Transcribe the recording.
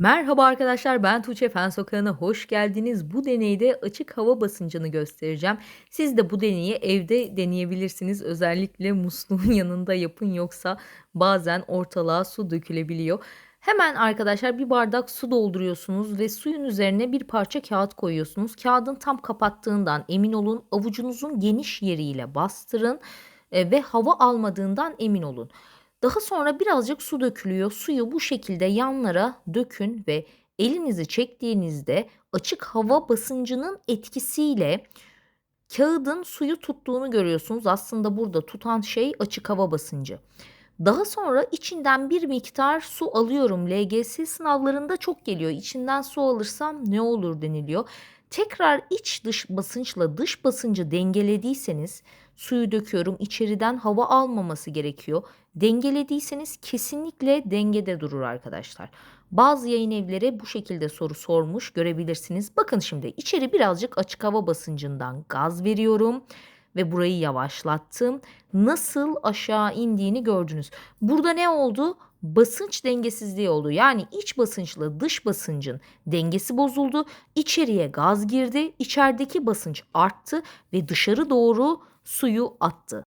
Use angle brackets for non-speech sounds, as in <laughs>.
Merhaba arkadaşlar ben Tuğçe Fen Sokağı'na hoş geldiniz. Bu deneyde açık hava basıncını göstereceğim. Siz de bu deneyi evde deneyebilirsiniz. Özellikle musluğun <laughs> yanında yapın yoksa bazen ortalığa su dökülebiliyor. Hemen arkadaşlar bir bardak su dolduruyorsunuz ve suyun üzerine bir parça kağıt koyuyorsunuz. Kağıdın tam kapattığından emin olun. Avucunuzun geniş yeriyle bastırın e, ve hava almadığından emin olun. Daha sonra birazcık su dökülüyor. Suyu bu şekilde yanlara dökün ve elinizi çektiğinizde açık hava basıncının etkisiyle kağıdın suyu tuttuğunu görüyorsunuz. Aslında burada tutan şey açık hava basıncı. Daha sonra içinden bir miktar su alıyorum. LGS sınavlarında çok geliyor. İçinden su alırsam ne olur deniliyor. Tekrar iç dış basınçla dış basıncı dengelediyseniz suyu döküyorum. İçeriden hava almaması gerekiyor. Dengelediyseniz kesinlikle dengede durur arkadaşlar. Bazı yayın evleri bu şekilde soru sormuş görebilirsiniz. Bakın şimdi içeri birazcık açık hava basıncından gaz veriyorum ve burayı yavaşlattım. Nasıl aşağı indiğini gördünüz. Burada ne oldu? Basınç dengesizliği oldu. Yani iç basınçla dış basıncın dengesi bozuldu. İçeriye gaz girdi. İçerideki basınç arttı ve dışarı doğru suyu attı.